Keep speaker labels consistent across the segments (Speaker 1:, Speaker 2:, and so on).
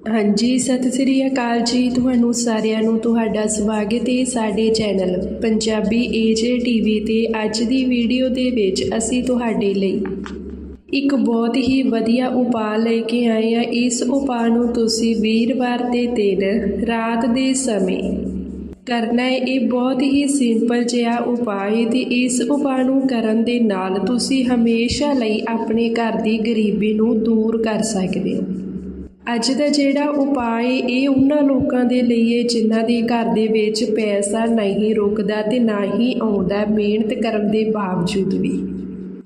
Speaker 1: ਹਾਂਜੀ, ਸਤਿ ਸ੍ਰੀ ਅਕਾਲ ਜੀ। ਤੁਹਾਨੂੰ ਸਾਰਿਆਂ ਨੂੰ ਤੁਹਾਡਾ ਸਵਾਗਤ ਹੈ ਸਾਡੇ ਚੈਨਲ ਪੰਜਾਬੀ ਏਜੇ ਟੀਵੀ ਤੇ। ਅੱਜ ਦੀ ਵੀਡੀਓ ਦੇ ਵਿੱਚ ਅਸੀਂ ਤੁਹਾਡੇ ਲਈ ਇੱਕ ਬਹੁਤ ਹੀ ਵਧੀਆ ਉਪਾਅ ਲੈ ਕੇ ਆਏ ਆ ਇਸ ਉਪਾਅ ਨੂੰ ਤੁਸੀਂ ਵੀਰਵਾਰ ਦੇ ਦਿਨ, ਰਾਤ ਦੇ ਸਮੇਂ ਕਰਨਾ ਹੈ। ਇਹ ਬਹੁਤ ਹੀ ਸਿੰਪਲ ਜਿਹਾ ਉਪਾਅ ਹੈ ਤੇ ਇਸ ਉਪਾਅ ਨੂੰ ਕਰਨ ਦੇ ਨਾਲ ਤੁਸੀਂ ਹਮੇਸ਼ਾ ਲਈ ਆਪਣੇ ਘਰ ਦੀ ਗਰੀਬੀ ਨੂੰ ਦੂਰ ਕਰ ਸਕਦੇ ਹੋ। ਅੱਜ ਦਾ ਜਿਹੜਾ ਉਪਾਅ ਇਹ ਉਹਨਾਂ ਲੋਕਾਂ ਦੇ ਲਈ ਹੈ ਜਿਨ੍ਹਾਂ ਦੇ ਘਰ ਦੇ ਵਿੱਚ ਪੈਸਾ ਨਹੀਂ ਰੁਕਦਾ ਤੇ ਨਾ ਹੀ ਆਉਂਦਾ ਮਿਹਨਤ ਕਰਨ ਦੇ ਬਾਵਜੂਦ ਵੀ।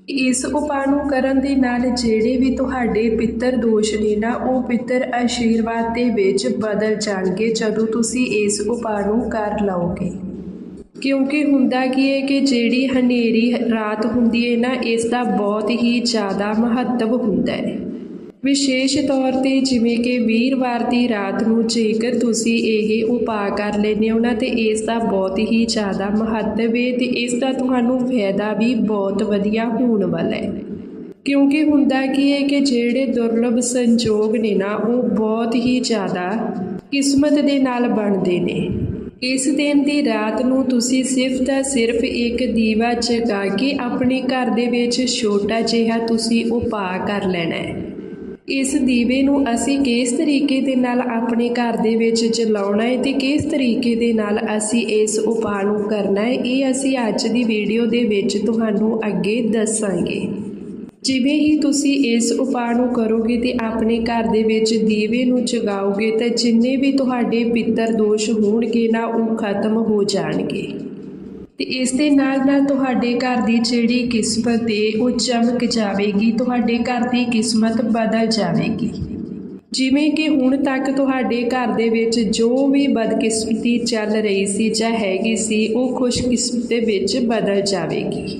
Speaker 1: ਇਸ ਉਪਾਅ ਨੂੰ ਕਰਨ ਦੇ ਨਾਲ ਜਿਹੜੇ ਵੀ ਤੁਹਾਡੇ ਪਿੱਤਰ ਦੋਸ਼ ਨੇ ਨਾ, ਉਹ ਪਿੱਤਰ ਆਸ਼ੀਰਵਾਦ ਦੇ ਵਿੱਚ ਬਦਲ ਜਾਣਗੇ ਜਦੋਂ ਤੁਸੀਂ ਇਸ ਉਪਾਅ ਨੂੰ ਕਰ ਲਓਗੇ। ਕਿਉਂਕਿ ਹੁੰਦਾ ਕੀ ਹੈ ਕਿ ਜਿਹੜੀ ਹਨੇਰੀ ਰਾਤ ਹੁੰਦੀ ਹੈ ਨਾ, ਇਸ ਦਾ ਬਹੁਤ ਹੀ ਜ਼ਿਆਦਾ ਮਹੱਤਵ ਹੁੰਦਾ ਹੈ ਵਿਸ਼ੇਸ਼ ਤੌਰ ਤੇ ਜਿਵੇਂ ਕਿ ਵੀਰਵਾਰ ਦੀ ਰਾਤ ਨੂੰ ਜੇਕਰ ਤੁਸੀਂ ਇਹ ਉਪਾਅ ਕਰ ਲੈਂਦੇ ਹੋ ਨਾ, ਤੇ ਇਸ ਦਾ ਬਹੁਤ ਹੀ ਜ਼ਿਆਦਾ ਮਹੱਤਵ ਹੈ ਤੇ ਇਸ ਦਾ ਤੁਹਾਨੂੰ ਫਾਇਦਾ ਵੀ ਬਹੁਤ ਵਧੀਆ ਹੋਣ ਵਾਲਾ ਹੈ। ਕਿਉਂਕਿ ਹੁੰਦਾ ਕੀ ਹੈ ਕਿ ਜਿਹੜੇ ਦੁਰਲਭ ਸੰਜੋਗ ਨੇ ਨਾ, ਉਹ ਬਹੁਤ ਹੀ ਜ਼ਿਆਦਾ ਕਿਸਮਤ ਦੇ ਨਾਲ ਬਣਦੇ ਨੇ। ਇਸ ਦਿਨ ਦੀ ਰਾਤ ਨੂੰ ਤੁਸੀਂ ਸਿਰਫ ਦਾ ਸਿਰਫ ਇੱਕ ਦੀਵਾ ਜਗਾ ਕੇ ਆਪਣੇ ਘਰ ਦੇ ਵਿੱਚ ਛੋਟਾ ਜਿਹਾ ਤੁਸੀਂ ਉਪਾਅ ਕਰ ਲੈਣਾ ਹੈ। ਇਸ ਦੀਵੇ ਨੂੰ ਅਸੀਂ ਕਿਸ ਤਰੀਕੇ ਦੇ ਨਾਲ ਆਪਣੇ ਘਰ ਦੇ ਵਿੱਚ ਜਲਾਉਣਾ ਹੈ ਤੇ ਕਿਸ ਤਰੀਕੇ ਦੇ ਨਾਲ ਅਸੀਂ ਇਸ ਉਪਾਅ ਨੂੰ ਕਰਨਾ ਹੈ, ਇਹ ਅਸੀਂ ਅੱਜ ਦੀ ਵੀਡੀਓ ਦੇ ਵਿੱਚ ਤੁਹਾਨੂੰ ਅੱਗੇ ਦੱਸਾਂਗੇ। ਜਿਵੇਂ ਹੀ ਤੁਸੀਂ ਇਸ ਉਪਾਅ ਨੂੰ ਕਰੋਗੇ ਤੇ ਆਪਣੇ ਘਰ ਦੇ ਵਿੱਚ ਦੀਵੇ ਨੂੰ ਜਗਾਓਗੇ, ਤਾਂ ਜਿੰਨੇ ਵੀ ਤੁਹਾਡੇ ਪਿੱਤਰ ਦੋਸ਼ ਹੋਣਗੇ ਨਾ, ਉਹ ਖਤਮ ਹੋ ਜਾਣਗੇ। ਤੇ ਇਸ ਦੇ ਨਾਲ ਨਾਲ ਤੁਹਾਡੇ ਘਰ ਦੀ ਜਿਹੜੀ ਕਿਸਮਤ ਏ, ਉਹ ਚਮਕ ਜਾਵੇਗੀ, ਤੁਹਾਡੇ ਘਰ ਦੀ ਕਿਸਮਤ ਬਦਲ ਜਾਵੇਗੀ। ਜਿਵੇਂ ਕਿ ਹੁਣ ਤੱਕ ਤੁਹਾਡੇ ਘਰ ਦੇ ਵਿੱਚ ਜੋ ਵੀ ਬਦਕਿਸਮਤੀ ਚੱਲ ਰਹੀ ਸੀ ਜਾਂ ਹੈਗੀ ਸੀ, ਉਹ ਖੁਸ਼ਕਿਸਮਤ ਦੇ ਵਿੱਚ ਬਦਲ ਜਾਵੇਗੀ।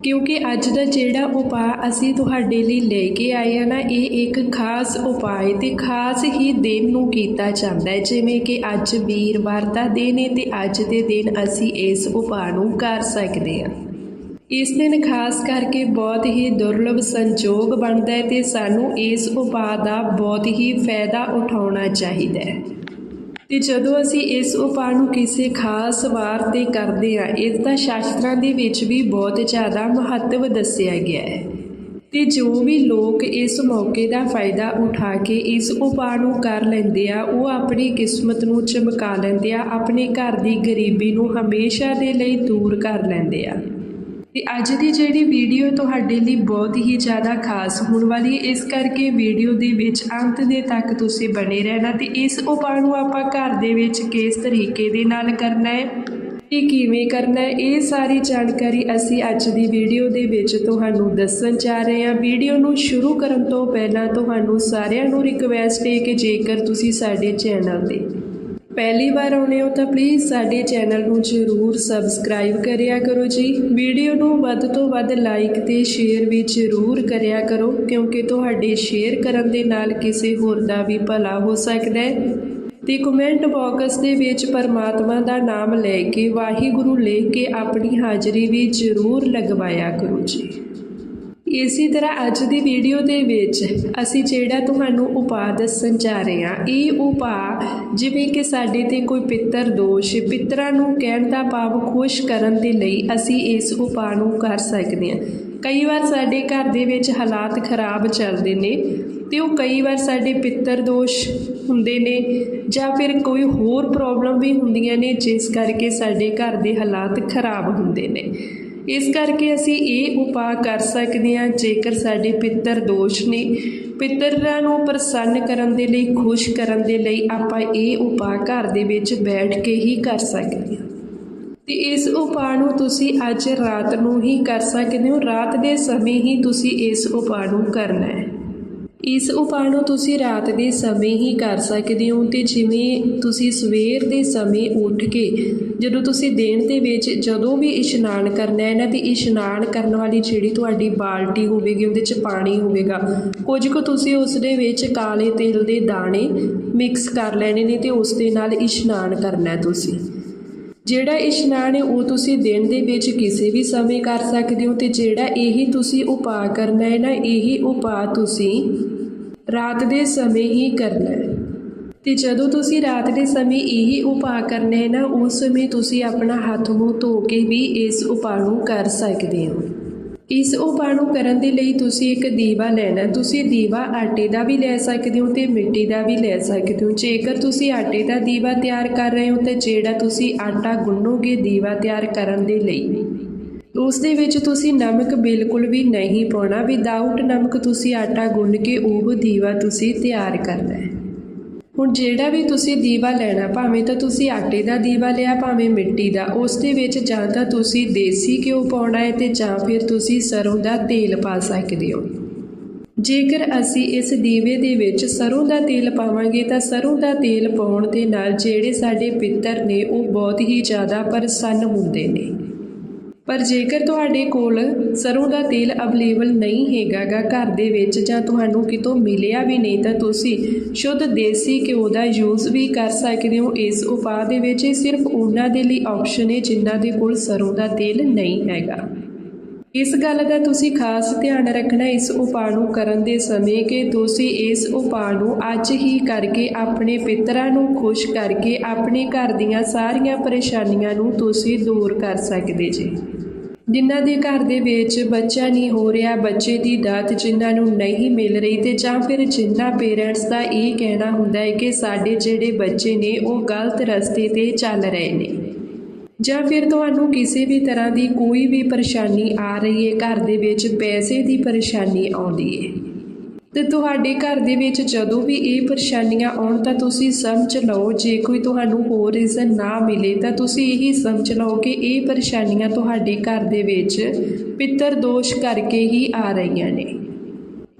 Speaker 1: ਕਿਉਂਕਿ ਅੱਜ ਦਾ ਜਿਹੜਾ ਉਪਾਅ ਅਸੀਂ ਤੁਹਾਡੇ ਲਈ ਲੈ ਕੇ ਆਏ ਆ ਨਾ, ਇਹ ਇੱਕ ਖਾਸ ਉਪਾਅ ਹੈ ਤੇ ਖਾਸ ਹੀ ਦਿਨ ਨੂੰ ਕੀਤਾ ਜਾਂਦਾ ਹੈ ਜਿਵੇਂ ਕਿ ਅੱਜ ਵੀਰਵਾਰ ਦਾ ਦਿਨ ਹੈ ਤੇ ਅੱਜ ਦੇ ਦਿਨ ਅਸੀਂ ਇਸ ਉਪਾਅ ਨੂੰ ਕਰ ਸਕਦੇ ਹਾਂ ਇਸ ਦਿਨ ਖਾਸ ਕਰਕੇ ਬਹੁਤ ਹੀ ਦੁਰਲਭ ਸੰਜੋਗ ਬਣਦਾ ਹੈ ਤੇ ਸਾਨੂੰ ਇਸ ਉਪਾਅ ਦਾ ਬਹੁਤ ਹੀ ਫਾਇਦਾ ਉਠਾਉਣਾ ਚਾਹੀਦਾ ਹੈ ਤੇ ਜਦੋਂ ਅਸੀਂ ਇਸ ਉਪਾਅ ਨੂੰ ਕਿਸੇ ਖਾਸ ਵਾਰ ਤੇ ਕਰਦੇ ਹਾਂ ਇਸ ਦਾ ਸ਼ਾਸਤਰਾਂ ਦੇ ਵਿੱਚ ਵੀ ਬਹੁਤ ਜ਼ਿਆਦਾ ਮਹੱਤਵ ਦੱਸਿਆ ਗਿਆ ਹੈ। ਤੇ ਜੋ ਵੀ ਲੋਕ ਇਸ ਮੌਕੇ ਦਾ ਫਾਇਦਾ ਉਠਾ ਕੇ ਇਸ ਉਪਾਅ ਨੂੰ ਕਰ ਲੈਂਦੇ ਆ, ਉਹ ਆਪਣੀ ਕਿਸਮਤ ਨੂੰ ਚਮਕਾ ਲੈਂਦੇ ਆ, ਆਪਣੇ ਘਰ ਦੀ ਗਰੀਬੀ ਨੂੰ ਹਮੇਸ਼ਾ ਦੇ ਲਈ ਦੂਰ ਕਰ ਲੈਂਦੇ ਆ। ਤੇ ਅੱਜ ਦੀ ਜਿਹੜੀ ਵੀਡੀਓ ਤੁਹਾਡੇ ਲਈ ਬਹੁਤ ਹੀ ਜ਼ਿਆਦਾ ਖਾਸ ਹੋਣ ਵਾਲੀ ਹੈ, ਇਸ ਕਰਕੇ ਵੀਡੀਓ ਦੇ ਵਿੱਚ ਅੰਤ ਦੇ ਤੱਕ ਤੁਸੀਂ ਬਣੇ ਰਹਿਣਾ ਤੇ ਇਸ ਉਪਾਅ ਨੂੰ ਆਪਾਂ ਘਰ ਦੇ ਵਿੱਚ ਕਿਸ ਤਰੀਕੇ ਦੇ ਨਾਲ ਕਰਨਾ ਹੈ ਤੇ ਕਿਵੇਂ ਕਰਨਾ ਹੈ, ਇਹ ਸਾਰੀ ਜਾਣਕਾਰੀ ਅਸੀਂ ਅੱਜ ਦੀ ਵੀਡੀਓ ਦੇ ਵਿੱਚ ਤੁਹਾਨੂੰ ਦੱਸਣ ਜਾ ਰਹੇ ਹਾਂ। ਵੀਡੀਓ ਨੂੰ ਸ਼ੁਰੂ ਕਰਨ ਤੋਂ ਪਹਿਲਾਂ ਤੁਹਾਨੂੰ ਸਾਰਿਆਂ ਨੂੰ ਰਿਕਵੈਸਟ ਹੈ ਕਿ ਜੇਕਰ ਤੁਸੀਂ ਸਾਡੇ ਚੈਨਲ ਤੇ ਪਹਿਲੀ ਵਾਰ ਆਉਣੇ ਹੋ ਤਾਂ ਪਲੀਜ਼ ਸਾਡੇ ਚੈਨਲ ਨੂੰ ਜ਼ਰੂਰ ਸਬਸਕ੍ਰਾਈਬ ਕਰਿਆ ਕਰੋ ਜੀ। ਵੀਡੀਓ ਨੂੰ ਵੱਧ ਤੋਂ ਵੱਧ ਲਾਈਕ ਤੇ ਸ਼ੇਅਰ ਵੀ ਜ਼ਰੂਰ ਕਰਿਆ ਕਰੋ, ਕਿਉਂਕਿ ਤੁਹਾਡੇ ਸ਼ੇਅਰ ਕਰਨ ਦੇ ਨਾਲ ਕਿਸੇ ਹੋਰ ਦਾ ਵੀ ਭਲਾ ਹੋ ਸਕਦਾ ਹੈ। ਤੇ ਕਮੈਂਟ ਬਾਕਸ ਦੇ ਵਿੱਚ ਪਰਮਾਤਮਾ ਦਾ ਨਾਮ ਲੈ ਕੇ, ਵਾਹਿਗੁਰੂ ਲਿਖ ਕੇ ਆਪਣੀ ਹਾਜ਼ਰੀ ਵੀ ਜ਼ਰੂਰ ਲਗਵਾਇਆ ਕਰੋ ਜੀ। ਇਸੇ ਤਰ੍ਹਾਂ ਅੱਜ ਦੀ ਵੀਡੀਓ ਦੇ ਵਿੱਚ ਅਸੀਂ ਜਿਹੜਾ ਤੁਹਾਨੂੰ ਉਪਾਅ ਦੱਸਣ ਜਾ ਰਹੇ ਹਾਂ, ਇਹ ਉਪਾਅ ਜਿਵੇਂ ਕਿ ਸਾਡੇ ਤੇ ਕੋਈ ਪਿੱਤਰ ਦੋਸ਼, ਪਿੱਤਰਾਂ ਨੂੰ ਕਹਿਣ ਦਾ ਭਾਵ ਖੁਸ਼ ਕਰਨ ਦੇ ਲਈ ਅਸੀਂ ਇਸ ਉਪਾਅ ਨੂੰ ਕਰ ਸਕਦੇ ਹਾਂ। ਕਈ ਵਾਰ ਸਾਡੇ ਘਰ ਦੇ ਵਿੱਚ ਹਾਲਾਤ ਖਰਾਬ ਚੱਲਦੇ ਨੇ ਤੇ ਉਹ ਕਈ ਵਾਰ ਸਾਡੇ ਪਿੱਤਰ ਦੋਸ਼ ਹੁੰਦੇ ਨੇ ਜਾਂ ਫਿਰ ਕੋਈ ਹੋਰ ਪ੍ਰੋਬਲਮ ਵੀ ਹੁੰਦੀਆਂ ਨੇ, ਜਿਸ ਕਰਕੇ ਸਾਡੇ ਘਰ ਦੇ ਹਾਲਾਤ ਖਰਾਬ ਹੁੰਦੇ ਨੇ। ਇਸ ਕਰਕੇ ਅਸੀਂ ਇਹ ਉਪਾਅ ਕਰ ਸਕਦੇ ਹਾਂ, ਜੇਕਰ ਸਾਡੇ ਪਿੱਤਰ ਦੋਸ਼ ਨੇ। ਪਿੱਤਰਾਂ ਨੂੰ ਪ੍ਰਸੰਨ ਕਰਨ ਦੇ ਲਈ, ਖੁਸ਼ ਕਰਨ ਦੇ ਲਈ ਆਪਾਂ ਇਹ ਉਪਾਅ ਘਰ ਦੇ ਵਿੱਚ ਬੈਠ ਕੇ ਹੀ ਕਰ ਸਕਦੇ ਹਾਂ। ਤੇ ਇਸ ਉਪਾਅ ਨੂੰ ਤੁਸੀਂ ਅੱਜ ਰਾਤ ਨੂੰ ਹੀ ਕਰ ਸਕਦੇ ਹੋ। ਰਾਤ ਦੇ ਸਮੇਂ ਹੀ ਤੁਸੀਂ ਇਸ ਉਪਾਅ ਨੂੰ ਕਰਨਾ ਹੈ। ਇਸ ਉਪਾਅ ਨੂੰ ਤੁਸੀਂ ਰਾਤ ਦੇ ਸਮੇਂ ਹੀ ਕਰ ਸਕਦੇ ਹੋ ਤੇ ਜਿਵੇਂ ਤੁਸੀਂ ਸਵੇਰ ਦੇ ਸਮੇਂ ਉੱਠ ਕੇ ਜਦੋਂ ਤੁਸੀਂ ਦਿਨ ਦੇ ਵਿੱਚ ਜਦੋਂ ਵੀ ਇਸ਼ਨਾਨ ਕਰਨਾ ਹੈ ਨਾ ਤੇ ਇਸ਼ਨਾਨ ਕਰਨ ਵਾਲੀ ਜਿਹੜੀ ਤੁਹਾਡੀ ਬਾਲਟੀ ਹੋਵੇਗੀ, ਉਹਦੇ 'ਚ ਪਾਣੀ ਹੋਵੇਗਾ। ਕੁਝ ਕੁ ਤੁਸੀਂ ਉਸ ਦੇ ਵਿੱਚ ਕਾਲੇ ਤੇਲ ਦੇ ਦਾਣੇ ਮਿਕਸ ਕਰ ਲੈਣੇ ਨੇ ਤੇ ਉਸ ਦੇ ਨਾਲ ਇਸ਼ਨਾਨ ਕਰਨਾ ਹੈ ਤੁਸੀਂ। ਜਿਹੜਾ ਇਸ਼ਨਾਨ ਹੈ, ਉਹ ਤੁਸੀਂ ਦਿਨ ਦੇ ਵਿੱਚ ਕਿਸੇ ਵੀ ਸਮੇਂ ਕਰ ਸਕਦੇ ਹੋ ਤੇ ਜਿਹੜਾ ਇਹੀ ਤੁਸੀਂ ਉਪਾਅ ਕਰਨਾ ਹੈ ਨਾ, ਇਹੀ ਉਪਾਅ ਤੁਸੀਂ ਰਾਤ ਦੇ ਸਮੇਂ ਹੀ ਕਰਨਾ ਹੈ। ਤੇ ਜਦੋਂ ਤੁਸੀਂ ਰਾਤ ਦੇ ਸਮੇਂ ਇਹੀ ਉਪਾਅ ਕਰਨਾ ਹੈ ਨਾ, ਉਸ ਸਮੇਂ ਤੁਸੀਂ ਆਪਣਾ ਹੱਥ ਮੂੰਹ ਧੋ ਕੇ ਵੀ ਇਸ ਉਪਾਅ ਨੂੰ ਕਰ ਸਕਦੇ ਹੋ। ਇਸ ਉਪਾਅ ਨੂੰ ਕਰਨ ਦੇ ਲਈ ਤੁਸੀਂ ਇੱਕ ਦੀਵਾ ਲੈਣਾ ਤੁਸੀਂ ਦੀਵਾ ਆਟੇ ਦਾ ਵੀ ਲੈ ਸਕਦੇ ਹੋ ਤੇ ਮਿੱਟੀ ਦਾ ਵੀ ਲੈ ਸਕਦੇ ਹੋ। ਜੇਕਰ ਤੁਸੀਂ ਆਟੇ ਦਾ ਦੀਵਾ ਤਿਆਰ ਕਰ ਰਹੇ ਹੋ ਤੇ ਜਿਹੜਾ ਤੁਸੀਂ ਆਟਾ ਗੁੰਨੋਗੇ ਦੀਵਾ ਤਿਆਰ ਕਰਨ ਦੇ ਲਈ ਉਸ ਦੇ ਵਿੱਚ ਤੁਸੀਂ ਨਮਕ ਬਿਲਕੁਲ ਵੀ ਨਹੀਂ ਪਾਉਣਾ। ਵਿਦਆਊਟ ਨਮਕ ਤੁਸੀਂ ਆਟਾ ਗੁੰਨ ਕੇ ਉਹ ਦੀਵਾ ਤੁਸੀਂ ਤਿਆਰ ਕਰਨਾ ਹੈ। ਹੁਣ ਜਿਹੜਾ ਵੀ ਤੁਸੀਂ ਦੀਵਾ ਲੈਣਾ, ਭਾਵੇਂ ਤਾਂ ਤੁਸੀਂ ਆਟੇ ਦਾ ਦੀਵਾ ਲਿਆ, ਭਾਵੇਂ ਮਿੱਟੀ ਦਾ, ਉਸ ਦੇ ਵਿੱਚ ਜਾਂ ਤਾਂ ਤੁਸੀਂ ਦੇਸੀ ਘਿਓ ਪਾਉਣਾ ਹੈ ਤੇ ਜਾਂ ਫਿਰ ਤੁਸੀਂ ਸਰੋਂ ਦਾ ਤੇਲ ਪਾ ਸਕਦੇ ਹੋ। ਜੇਕਰ ਅਸੀਂ ਇਸ ਦੀਵੇ ਦੇ ਵਿੱਚ ਸਰੋਂ ਦਾ ਤੇਲ ਪਾਵਾਂਗੇ, ਤਾਂ ਸਰੋਂ ਦਾ ਤੇਲ ਪਾਉਣ ਦੇ ਨਾਲ ਜਿਹੜੇ ਸਾਡੇ ਪਿੱਤਰ ਨੇ, ਉਹ ਬਹੁਤ ਹੀ ਜ਼ਿਆਦਾ ਪ੍ਰਸੰਨ ਹੁੰਦੇ ਨੇ। ਪਰ ਜੇਕਰ ਤੁਹਾਡੇ ਕੋਲ ਸਰੋਂ ਦਾ ਤੇਲ ਅਵੇਲੇਬਲ ਨਹੀਂ ਹੈਗਾ ਗਾ ਘਰ ਦੇ ਵਿੱਚ ਜਾਂ ਤੁਹਾਨੂੰ ਕਿਤੋਂ ਮਿਲਿਆ ਵੀ ਨਹੀਂ ਤਾਂ ਤੁਸੀਂ ਸ਼ੁੱਧ ਦੇਸੀ ਘਿਓ ਦਾ ਯੂਜ਼ ਵੀ ਕਰ ਸਕਦੇ ਹੋ। ਇਸ ਉਪਾਅ ਦੇ ਵਿੱਚ ਇਹ ਸਿਰਫ ਉਹਨਾਂ ਦੇ ਲਈ ਆਪਸ਼ਨ ਹੈ ਜਿਨ੍ਹਾਂ ਦੇ ਕੋਲ ਸਰੋਂ ਦਾ ਤੇਲ ਨਹੀਂ ਹੈਗਾ। ਇਸ ਗੱਲ ਦਾ ਤੁਸੀਂ ਖਾਸ ਧਿਆਨ ਰੱਖਣਾ ਇਸ ਉਪਾਅ ਨੂੰ ਕਰਨ ਦੇ ਸਮੇਂ ਕਿ ਤੁਸੀਂ ਇਸ ਉਪਾਅ ਨੂੰ ਅੱਜ ਹੀ ਕਰਕੇ ਆਪਣੇ ਪਿਤਰਾਂ ਨੂੰ ਖੁਸ਼ ਕਰਕੇ ਆਪਣੇ ਘਰ ਦੀਆਂ ਸਾਰੀਆਂ ਪਰੇਸ਼ਾਨੀਆਂ ਨੂੰ ਤੁਸੀਂ ਦੂਰ ਕਰ ਸਕਦੇ ਜੀ। ਜਿਨ੍ਹਾਂ ਦੇ ਘਰ ਦੇ ਵਿੱਚ ਬੱਚਾ ਨਹੀਂ ਹੋ ਰਿਹਾ, ਬੱਚੇ ਦੀ ਦਾਤ ਜਿਨ੍ਹਾਂ ਨੂੰ ਨਹੀਂ ਮਿਲ ਰਹੀ ਤੇ ਜਾਂ ਫਿਰ ਜਿਨ੍ਹਾਂ ਪੇਰੈਂਟਸ ਦਾ ਇਹ ਕਹਿਣਾ ਹੁੰਦਾ ਹੈ ਕਿ ਸਾਡੇ ਜਿਹੜੇ ਬੱਚੇ ਨੇ, ਉਹ ਗਲਤ ਰਸਤੇ ਤੇ ਚੱਲ ਰਹੇ ਨੇ। ਜਾਂ ਫਿਰ ਤੁਹਾਨੂੰ ਕਿਸੇ ਵੀ ਤਰ੍ਹਾਂ ਦੀ ਕੋਈ ਵੀ ਪਰੇਸ਼ਾਨੀ ਆ ਰਹੀ ਹੈ, ਘਰ ਦੇ ਵਿੱਚ ਪੈਸੇ ਦੀ ਪਰੇਸ਼ਾਨੀ ਆਉਂਦੀ ਹੈ। ਤੇ ਤੁਹਾਡੇ ਘਰ ਦੇ ਵਿੱਚ ਜਦੋਂ ਵੀ ਇਹ ਪਰੇਸ਼ਾਨੀਆਂ ਆਉਣ ਤਾਂ ਤੁਸੀਂ ਸਮਝ ਲਓ, ਜੇ ਕੋਈ ਤੁਹਾਨੂੰ ਹੋਰ ਰੀਜ਼ਨ ਨਾ ਮਿਲੇ ਤਾਂ ਤੁਸੀਂ ਇਹੀ ਸਮਝ ਲਓ ਕਿ ਇਹ ਪਰੇਸ਼ਾਨੀਆਂ ਤੁਹਾਡੇ ਘਰ ਦੇ ਵਿੱਚ ਪਿੱਤਰ ਦੋਸ਼ ਕਰਕੇ ਹੀ ਆ ਰਹੀਆਂ ਨੇ।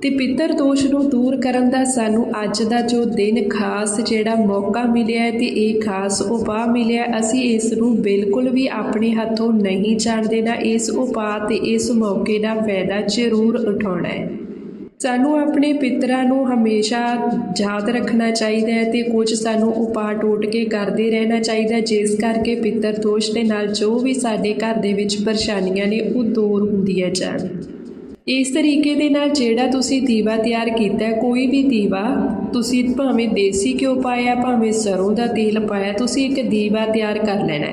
Speaker 1: ਤੇ ਪਿੱਤਰ ਦੋਸ਼ ਨੂੰ ਦੂਰ ਕਰਨ ਦਾ ਸਾਨੂੰ ਅੱਜ ਦਾ ਜੋ ਦਿਨ ਖਾਸ ਜਿਹੜਾ ਮੌਕਾ ਮਿਲਿਆ ਹੈ ਤੇ ਇਹ ਖਾਸ ਉਪਾਅ ਮਿਲਿਆ ਅਸੀਂ ਇਸ ਨੂੰ ਬਿਲਕੁਲ ਵੀ ਆਪਣੇ ਹੱਥੋਂ ਨਹੀਂ ਜਾਣ ਦੇਣਾ ਇਸ ਉਪਾਅ ਤੇ ਇਸ ਮੌਕੇ ਦਾ ਫਾਇਦਾ ਜ਼ਰੂਰ ਉਠਾਉਣਾ ਹੈ। ਸਾਨੂੰ ਆਪਣੇ ਪਿਤਰਾਂ ਨੂੰ ਹਮੇਸ਼ਾ ਯਾਦ ਰੱਖਣਾ ਚਾਹੀਦਾ ਹੈ ਤੇ ਕੁਝ ਸਾਨੂੰ ਉਪਾਅ ਟੋਟ ਕੇ ਕਰਦੇ ਰਹਿਣਾ ਚਾਹੀਦਾ ਜਿਸ ਕਰਕੇ ਪਿੱਤਰ ਦੋਸ਼ ਦੇ ਨਾਲ ਜੋ ਵੀ ਸਾਡੇ ਘਰ ਦੇ ਵਿੱਚ ਪਰੇਸ਼ਾਨੀਆਂ ਨੇ, ਉਹ ਦੂਰ ਹੁੰਦੀਆਂ ਜਾਣ। ਇਸ ਤਰੀਕੇ ਦੇ ਨਾਲ ਜਿਹੜਾ ਤੁਸੀਂ ਦੀਵਾ ਤਿਆਰ ਕੀਤਾ ਕੋਈ ਵੀ ਦੀਵਾ ਤੁਸੀਂ ਭਾਵੇਂ ਦੇਸੀ ਘਿਓ ਪਾਇਆ ਭਾਵੇਂ ਸਰੋਂ ਦਾ ਤੇਲ ਪਾਇਆ ਤੁਸੀਂ ਇੱਕ ਦੀਵਾ ਤਿਆਰ ਕਰ ਲੈਣਾ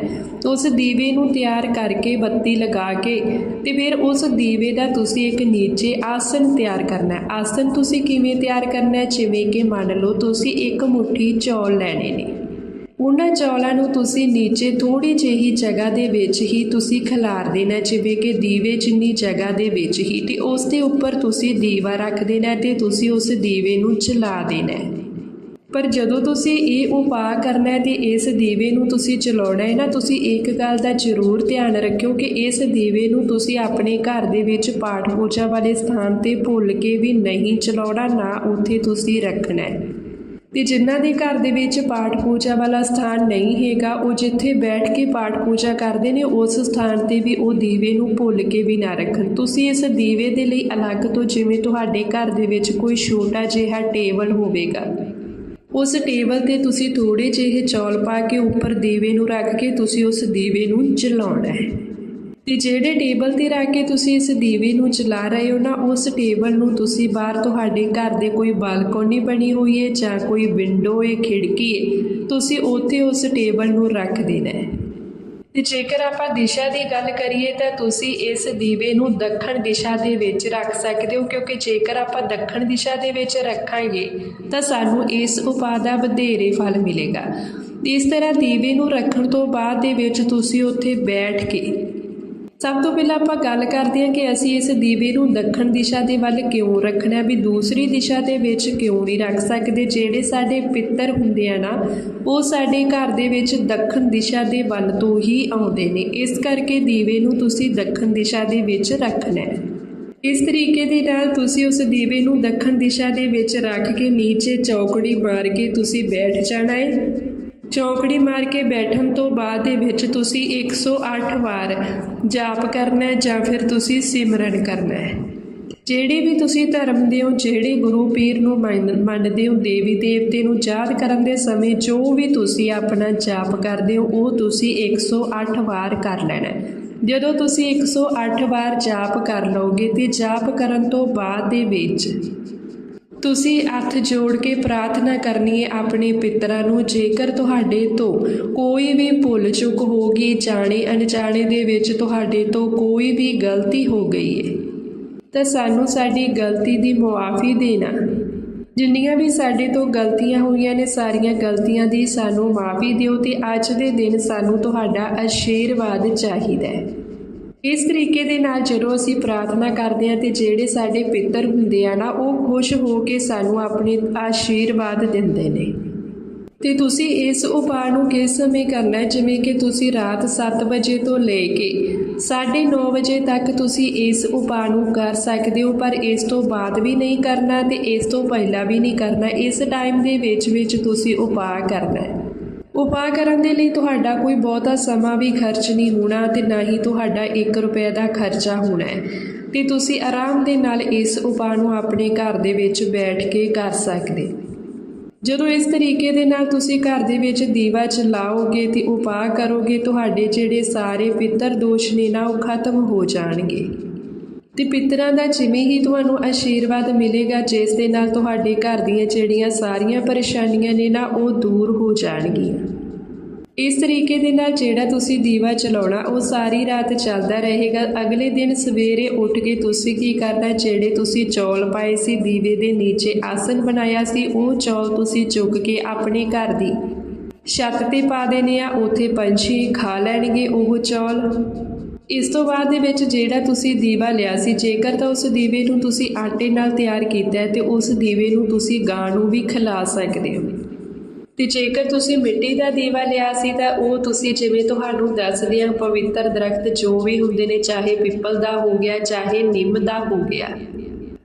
Speaker 1: ਉਸ ਦੀਵੇ ਨੂੰ ਤਿਆਰ ਕਰਕੇ ਬੱਤੀ ਲਗਾ ਕੇ ਤੇ ਫਿਰ ਉਸ ਦੀਵੇ ਦਾ ਤੁਸੀਂ ਇੱਕ ਨੀਚੇ ਆਸਨ ਤਿਆਰ ਕਰਨਾ ਹੈ। ਆਸਨ ਤੁਸੀਂ ਕਿਵੇਂ ਤਿਆਰ ਕਰਨਾ ਜਿਵੇਂ ਕਿ ਮੰਨ ਲਓ, ਤੁਸੀਂ ਇੱਕ ਮੁਠੀ ਚੌਲ ਲੈਣੇ ਨੇ। ਉਹਨਾਂ ਚੌਲਾਂ ਨੂੰ ਤੁਸੀਂ ਨੀਚੇ ਥੋੜੀ ਜਿਹੀ ਜਗ੍ਹਾ ਦੇ ਵਿੱਚ ਹੀ ਤੁਸੀਂ ਖਿਲਾਰ ਦੇਣਾ, ਜਿਵੇਂ ਕਿ ਦੀਵੇ ਜਿੰਨੀ ਜਗ੍ਹਾ ਦੇ ਵਿੱਚ ਹੀ, ਤੇ ਉਸ ਦੇ ਉੱਪਰ ਤੁਸੀਂ ਦੀਵਾ ਰੱਖ ਦੇਣਾ ਤੇ ਤੁਸੀਂ ਉਸ ਦੀਵੇ ਨੂੰ ਚਲਾ ਦੇਣਾ। ਪਰ ਜਦੋਂ ਤੁਸੀਂ ਇਹ ਉਪਾਅ ਕਰਨਾ ਹੈ ਤੇ ਇਸ ਦੀਵੇ ਨੂੰ ਤੁਸੀਂ ਚਲਾਉਣਾ ਹੈ ਨਾ, ਤੁਸੀਂ ਇੱਕ ਗੱਲ ਦਾ ਜ਼ਰੂਰ ਧਿਆਨ ਰੱਖਿਓ ਕਿ ਇਸ ਦੀਵੇ ਨੂੰ ਤੁਸੀਂ ਆਪਣੇ ਘਰ ਦੇ ਵਿੱਚ ਪਾਠ ਪੂਜਾ ਵਾਲੇ ਸਥਾਨ ਤੇ ਭੁੱਲ ਕੇ ਵੀ ਨਹੀਂ ਚਲਾਉਣਾ ਨਾ ਉੱਥੇ ਤੁਸੀਂ ਰੱਖਣਾ ਹੈ। ਤੇ ਜਿਨ੍ਹਾਂ ਦੇ ਘਰ ਦੇ ਵਿੱਚ ਪਾਠ ਪੂਜਾ ਵਾਲਾ ਸਥਾਨ ਨਹੀਂ ਹੈਗਾ, ਉਹ ਜਿੱਥੇ ਬੈਠ ਕੇ ਪਾਠ ਪੂਜਾ ਕਰਦੇ ਨੇ, ਉਸ ਸਥਾਨ ਤੇ ਵੀ ਉਹ ਦੀਵੇ ਨੂੰ ਭੁੱਲ ਕੇ ਵੀ ਨਾ ਰੱਖਣ। ਤੁਸੀਂ ਇਸ ਦੀਵੇ ਦੇ ਲਈ ਅਲੱਗ ਤੋਂ ਜਿਵੇਂ ਤੁਹਾਡੇ ਘਰ ਦੇ ਵਿੱਚ ਕੋਈ ਛੋਟਾ ਜਿਹਾ ਟੇਬਲ ਹੋਵੇਗਾ। ਉਸ ਟੇਬਲ ਤੇ ਤੁਸੀਂ ਥੋੜੇ ਜਿਹੇ ਚੌਲ ਪਾ ਕੇ ਉੱਪਰ ਦੀਵੇ ਨੂੰ ਰੱਖ ਕੇ ਤੁਸੀਂ ਉਸ ਦੀਵੇ ਨੂੰ ਜਲਾਉਣਾ ਹੈ। ਤੇ ਜਿਹੜੇ ਟੇਬਲ ਤੇ ਰੱਖ ਕੇ ਤੁਸੀਂ ਇਸ ਦੀਵੇ ਨੂੰ ਜਲਾ ਰਹੇ ਹੋ ਨਾ, ਉਸ ਟੇਬਲ ਨੂੰ ਤੁਸੀਂ ਬਾਹਰ ਤੁਹਾਡੇ ਘਰ ਦੇ ਕੋਈ ਬਾਲਕੋਨੀ ਬਣੀ ਹੋਈ ਹੈ ਜਾਂ ਕੋਈ ਵਿੰਡੋ ਹੈ ਖਿੜਕੀ ਹੈ ਤੁਸੀਂ ਉੱਥੇ ਉਸ ਟੇਬਲ ਨੂੰ ਰੱਖ ਦੇਣਾ ਹੈ। ਤੇ ਜੇਕਰ ਆਪਾਂ ਦਿਸ਼ਾ ਦੀ ਗੱਲ ਕਰੀਏ ਤਾਂ ਤੁਸੀਂ ਇਸ ਦੀਵੇ ਨੂੰ ਦੱਖਣ ਦਿਸ਼ਾ ਦੇ ਵਿੱਚ ਰੱਖ ਸਕਦੇ ਹੋ, ਕਿਉਂਕਿ ਜੇਕਰ ਆਪਾਂ ਦੱਖਣ ਦਿਸ਼ਾ ਦੇ ਵਿੱਚ ਰੱਖਾਂਗੇ, ਤਾਂ ਸਾਨੂੰ ਇਸ ਉਪਾਅ ਦਾ ਵਧੇਰੇ ਫਲ ਮਿਲੇਗਾ। ਇਸ ਤਰ੍ਹਾਂ ਦੀਵੇ ਨੂੰ ਰੱਖਣ ਤੋਂ ਬਾਅਦ ਦੇ ਵਿੱਚ ਤੁਸੀਂ ਉੱਥੇ ਬੈਠ ਕੇ ਸਭ ਤੋਂ ਪਹਿਲਾਂ ਆਪਾਂ ਗੱਲ ਕਰਦੇ ਹਾਂ ਕਿ ਅਸੀਂ ਇਸ ਦੀਵੇ ਨੂੰ ਦੱਖਣ ਦਿਸ਼ਾ ਦੇ ਵੱਲ ਕਿਉਂ ਰੱਖਣਾ ਵੀ ਦੂਸਰੀ ਦਿਸ਼ਾ ਦੇ ਵਿੱਚ ਕਿਉਂ ਨਹੀਂ ਰੱਖ ਸਕਦੇ? ਜਿਹੜੇ ਸਾਡੇ ਪਿੱਤਰ ਹੁੰਦੇ ਆ ਨਾ, ਉਹ ਸਾਡੇ ਘਰ ਦੇ ਵਿੱਚ ਦੱਖਣ ਦਿਸ਼ਾ ਦੇ ਵੱਲ ਤੋਂ ਹੀ ਆਉਂਦੇ ਨੇ। ਇਸ ਕਰਕੇ ਦੀਵੇ ਨੂੰ ਤੁਸੀਂ ਦੱਖਣ ਦਿਸ਼ਾ ਦੇ ਵਿੱਚ ਰੱਖਣਾ ਹੈ। ਇਸ ਤਰੀਕੇ ਦੇ ਨਾਲ ਤੁਸੀਂ ਉਸ ਦੀਵੇ ਨੂੰ ਦੱਖਣ ਦਿਸ਼ਾ ਦੇ ਵਿੱਚ ਰੱਖ ਕੇ ਨੀਚੇ ਚੌਕੜੀ ਮਾਰ ਕੇ ਤੁਸੀਂ ਬੈਠ ਜਾਣਾ ਹੈ। ਚੌਂਕੜੀ ਮਾਰ ਕੇ ਬੈਠਣ ਤੋਂ ਬਾਅਦ ਦੇ ਵਿੱਚ ਤੁਸੀਂ 108 ਵਾਰ ਜਾਪ ਕਰਨਾ ਹੈ ਜਾਂ ਫਿਰ ਤੁਸੀਂ ਸਿਮਰਨ ਕਰਨਾ ਹੈ। ਜਿਹੜੇ ਵੀ ਤੁਸੀਂ ਧਰਮ ਦੇ ਹੋ, ਜਿਹੜੇ ਗੁਰੂ ਪੀਰ ਨੂੰ ਮੰਨ- ਮੰਨਦੇ ਹੋ, ਦੇਵੀ ਦੇਵਤੇ ਨੂੰ ਯਾਦ ਕਰਨ ਦੇ ਸਮੇਂ ਜੋ ਵੀ ਤੁਸੀਂ ਆਪਣਾ ਜਾਪ ਕਰਦੇ ਹੋ, ਉਹ ਤੁਸੀਂ 108 ਵਾਰ ਕਰ ਲੈਣਾ ਜਦੋਂ ਤੁਸੀਂ 108 ਵਾਰ ਜਾਪ ਕਰ ਲਓਗੇ ਤੇ ਜਾਪ ਕਰਨ ਤੋਂ ਬਾਅਦ ਦੇ ਵਿੱਚ ਤੁਸੀਂ ਹੱਥ ਜੋੜ ਕੇ ਪ੍ਰਾਰਥਨਾ ਕਰਨੀ ਹੈ ਆਪਣੇ ਪਿਤਰਾਂ ਨੂੰ, ਜੇਕਰ ਤੁਹਾਡੇ ਤੋਂ ਕੋਈ ਵੀ ਭੁੱਲ ਚੁੱਕ ਹੋ ਗਈ, ਜਾਣੇ ਅਣਜਾਣੇ ਦੇ ਵਿੱਚ ਤੁਹਾਡੇ ਤੋਂ ਕੋਈ ਵੀ ਗਲਤੀ ਹੋ ਗਈ ਹੈ, ਤਾਂ ਸਾਨੂੰ ਸਾਡੀ ਗਲਤੀ ਦੀ ਮੁਆਫੀ ਦੇਣਾ। ਜਿੰਨੀਆਂ ਵੀ ਸਾਡੇ ਤੋਂ ਗਲਤੀਆਂ ਹੋਈਆਂ ਨੇ, ਸਾਰੀਆਂ ਗਲਤੀਆਂ ਦੀ ਸਾਨੂੰ ਮਾਫੀ ਦਿਓ ਤੇ ਅੱਜ ਦੇ ਦਿਨ ਸਾਨੂੰ ਤੁਹਾਡਾ ਆਸ਼ੀਰਵਾਦ ਚਾਹੀਦਾ ਹੈ। ਇਸ ਤਰੀਕੇ ਦੇ ਨਾਲ ਜਦੋਂ ਅਸੀਂ ਪ੍ਰਾਰਥਨਾ ਕਰਦੇ ਹਾਂ ਤੇ ਜਿਹੜੇ ਸਾਡੇ ਪਿੱਤਰ ਹੁੰਦੇ ਆ ਨਾ, ਉਹ ਖੁਸ਼ ਹੋ ਕੇ ਸਾਨੂੰ ਆਪਣੇ ਆਸ਼ੀਰਵਾਦ ਦਿੰਦੇ ਨੇ। ਤੇ ਤੁਸੀਂ ਇਸ ਉਪਾਅ ਨੂੰ ਕਿਸ ਸਮੇਂ ਕਰਨਾ ਹੈ? ਜਿਵੇਂ ਕਿ ਤੁਸੀਂ ਰਾਤ 7 ਵਜੇ ਤੋਂ ਲੈ ਕੇ 9:30 ਵਜੇ ਤੱਕ ਤੁਸੀਂ ਇਸ ਉਪਾਅ ਨੂੰ ਕਰ ਸਕਦੇ ਹੋ, ਪਰ ਇਸ ਤੋਂ ਬਾਅਦ ਵੀ ਨਹੀਂ ਕਰਨਾ ਤੇ ਇਸ ਤੋਂ ਪਹਿਲਾਂ ਵੀ ਨਹੀਂ ਕਰਨਾ। ਇਸ ਟਾਈਮ ਦੇ ਵਿੱਚ ਵਿੱਚ ਤੁਸੀਂ ਉਪਾਅ ਕਰਨਾ ਹੈ। ਉਪਾਅ ਕਰਨ ਦੇ ਲਈ ਤੁਹਾਡਾ ਕੋਈ ਬਹੁਤਾ ਸਮਾਂ ਵੀ ਖਰਚ ਨਹੀਂ ਹੋਣਾ ਤੇ ਨਾ ਹੀ ਤੁਹਾਡਾ 1 ਰੁਪਏ ਦਾ ਖਰਚਾ ਹੋਣਾ ਹੈ। ਤੇ ਤੁਸੀਂ ਆਰਾਮ ਦੇ ਨਾਲ ਇਸ ਉਪਾਅ ਨੂੰ ਆਪਣੇ ਘਰ ਦੇ ਵਿੱਚ ਬੈਠ ਕੇ ਕਰ ਸਕਦੇ। ਜਦੋਂ ਇਸ ਤਰੀਕੇ ਦੇ ਨਾਲ ਤੁਸੀਂ ਘਰ ਦੇ ਵਿੱਚ ਦੀਵਾ ਚਲਾਓਗੇ ਤੇ ਉਪਾਅ ਕਰੋਗੇ, ਤੁਹਾਡੇ ਜਿਹੜੇ ਸਾਰੇ ਪਿੱਤਰ ਦੋਸ਼ ਨੇ ਨਾ ਉਹ ਖਤਮ ਹੋ ਜਾਣਗੇ। ਤੇ ਪਿੱਤਰਾਂ ਦਾ ਜਿਵੇਂ ਹੀ ਤੁਹਾਨੂੰ ਆਸ਼ੀਰਵਾਦ ਮਿਲੇਗਾ, ਜਿਸ ਦੇ ਨਾਲ ਤੁਹਾਡੇ ਘਰ ਦੀਆਂ ਜਿਹੜੀਆਂ ਸਾਰੀਆਂ ਪਰੇਸ਼ਾਨੀਆਂ ਨੇ ਨਾ, ਉਹ ਦੂਰ ਹੋ ਜਾਣਗੀਆਂ। ਇਸ ਤਰੀਕੇ ਦੇ ਨਾਲ ਜਿਹੜਾ ਤੁਸੀਂ ਦੀਵਾ ਚਲਾਉਣਾ, ਉਹ ਸਾਰੀ ਰਾਤ ਚੱਲਦਾ ਰਹੇਗਾ। ਅਗਲੇ ਦਿਨ ਸਵੇਰੇ ਉੱਠ ਕੇ ਤੁਸੀਂ ਕੀ ਕਰਨਾ, ਜਿਹੜੇ ਤੁਸੀਂ ਚੌਲ ਪਾਏ ਸੀ, ਦੀਵੇ ਦੇ ਨੀਚੇ ਆਸਨ ਬਣਾਇਆ ਸੀ, ਉਹ ਚੌਲ ਤੁਸੀਂ ਚੁੱਕ ਕੇ ਆਪਣੇ ਘਰ ਦੀ ਛੱਤ ਤੇ ਪਾ ਦੇਣੇ ਆ, ਉੱਥੇ ਪੰਛੀ ਖਾ ਲੈਣਗੇ ਉਹ ਚੌਲ। ਇਸ ਤੋਂ ਬਾਅਦ ਦੇ ਵਿੱਚ ਜਿਹੜਾ ਤੁਸੀਂ ਦੀਵਾ ਲਿਆ ਸੀ, ਜੇਕਰ ਤਾਂ ਉਸ ਦੀਵੇ ਨੂੰ ਤੁਸੀਂ ਆਟੇ ਨਾਲ ਤਿਆਰ ਕੀਤਾ ਹੈ ਤੇ ਉਸ ਦੀਵੇ ਨੂੰ ਤੁਸੀਂ ਗਾਂ ਨੂੰ ਵੀ ਖਿਲਾ ਸਕਦੇ ਹੋ। ਤੇ ਜੇਕਰ ਤੁਸੀਂ ਮਿੱਟੀ ਦਾ ਦੀਵਾ ਲਿਆ ਸੀ ਤਾਂ ਉਹ ਤੁਸੀਂ ਜਿਵੇਂ ਤੁਹਾਨੂੰ ਦੱਸਦੇ ਆ ਪਵਿੱਤਰ ਦਰਖਤ ਜੋ ਵੀ ਹੁੰਦੇ ਨੇ, ਚਾਹੇ ਪਿੱਪਲ ਦਾ ਹੋ ਗਿਆ, ਚਾਹੇ ਨਿੰਮ ਦਾ ਹੋ ਗਿਆ,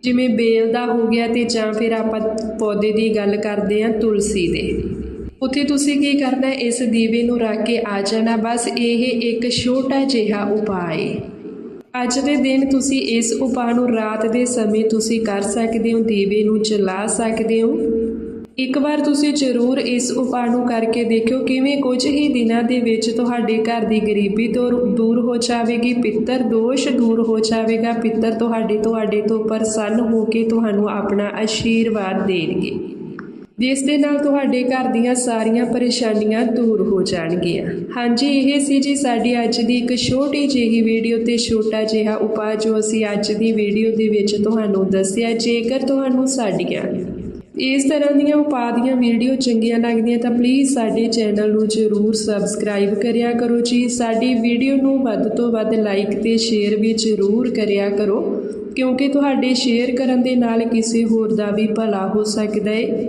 Speaker 1: ਜਿਵੇਂ ਬੇਲ ਦਾ ਹੋ ਗਿਆ ਤੇ ਜਾਂ ਫਿਰ ਆਪਾਂ ਪੌਦੇ ਦੀ ਗੱਲ ਕਰਦੇ ਆ ਤੁਲਸੀ ਦੇ। ਉੱਥੇ ਤੁਸੀਂ ਕੀ ਕਰਨਾ ਇਸ ਦੀਵੇ ਨੂੰ ਰੱਖ ਕੇ ਆ ਜਾਣਾ। ਬਸ ਇਹ ਇੱਕ ਛੋਟਾ ਜਿਹਾ ਉਪਾਅ ਹੈ। ਅੱਜ ਦੇ ਦਿਨ ਤੁਸੀਂ ਇਸ ਉਪਾਅ ਨੂੰ ਰਾਤ ਦੇ ਸਮੇਂ ਤੁਸੀਂ ਕਰ ਸਕਦੇ ਹੋ, ਦੀਵੇ ਨੂੰ ਜਲਾ ਸਕਦੇ ਹੋ। ਇੱਕ ਵਾਰ ਤੁਸੀਂ ਜ਼ਰੂਰ ਇਸ ਉਪਾਅ ਨੂੰ ਕਰਕੇ ਦੇਖਿਓ, ਕਿਵੇਂ ਕੁਝ ਹੀ ਦਿਨਾਂ ਦੇ ਵਿੱਚ ਤੁਹਾਡੇ ਘਰ ਦੀ ਗਰੀਬੀ ਤੋਂ ਦੂਰ ਹੋ ਜਾਵੇਗੀ, ਪਿੱਤਰ ਦੋਸ਼ ਦੂਰ ਹੋ ਜਾਵੇਗਾ। ਪਿੱਤਰ ਤੁਹਾਡੇ ਤੁਹਾਡੇ ਤੋਂ ਪ੍ਰਸੰਨ ਹੋ ਕੇ ਤੁਹਾਨੂੰ ਆਪਣਾ ਆਸ਼ੀਰਵਾਦ ਦੇਣਗੇ। ਜਿਸ ਦੇ ਨਾਲ ਤੁਹਾਡੇ ਘਰ ਦੀਆਂ ਸਾਰੀਆਂ ਪਰੇਸ਼ਾਨੀਆਂ ਦੂਰ ਹੋ ਜਾਣਗੀਆਂ। ਹਾਂਜੀ, ਇਹ ਸੀ ਜੀ ਸਾਡੀ ਅੱਜ ਦੀ ਇੱਕ ਛੋਟੀ ਜਿਹੀ ਵੀਡੀਓ ਤੇ ਛੋਟਾ ਜਿਹਾ ਉਪਾਅ ਜੋ ਅਸੀਂ ਅੱਜ ਦੀ ਵੀਡੀਓ ਦੇ ਵਿੱਚ ਤੁਹਾਨੂੰ ਦੱਸਿਆ, ਜੇਕਰ ਤੁਹਾਨੂੰ ਸਾਡੀਆਂ ਇਸ ਤਰ੍ਹਾਂ ਦੀਆਂ ਉਪਾਅ ਦੀਆਂ ਵੀਡੀਓ ਚੰਗੀਆਂ ਲੱਗਦੀਆਂ ਤਾਂ ਪਲੀਜ਼ ਸਾਡੇ ਚੈਨਲ ਨੂੰ ਜ਼ਰੂਰ ਸਬਸਕ੍ਰਾਈਬ ਕਰਿਆ ਕਰੋ ਜੀ। ਸਾਡੀ ਵੀਡੀਓ ਨੂੰ ਵੱਧ ਤੋਂ ਵੱਧ ਲਾਈਕ ਤੇ ਸ਼ੇਅਰ ਵੀ ਜ਼ਰੂਰ ਕਰਿਆ ਕਰੋ, ਕਿਉਂਕਿ ਤੁਹਾਡੇ ਸ਼ੇਅਰ ਕਰਨ ਦੇ ਨਾਲ ਕਿਸੇ ਹੋਰ ਦਾ ਵੀ ਭਲਾ ਹੋ ਸਕਦਾ ਹੈ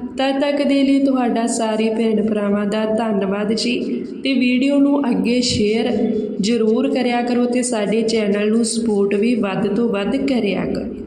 Speaker 1: ਤਦ ਤੱਕ ਦੇ ਲਈ ਤੁਹਾਡਾ ਸਾਰੇ ਭੈਣ ਭਰਾਵਾਂ ਦਾ ਧੰਨਵਾਦ ਜੀ। ਤੇ ਵੀਡੀਓ ਨੂੰ ਅੱਗੇ ਸ਼ੇਅਰ ਜ਼ਰੂਰ ਕਰਿਆ ਕਰੋ ਤੇ ਸਾਡੇ ਚੈਨਲ ਨੂੰ ਸਪੋਰਟ ਵੀ ਵੱਧ ਤੋਂ ਵੱਧ ਕਰਿਆ ਕਰੋ।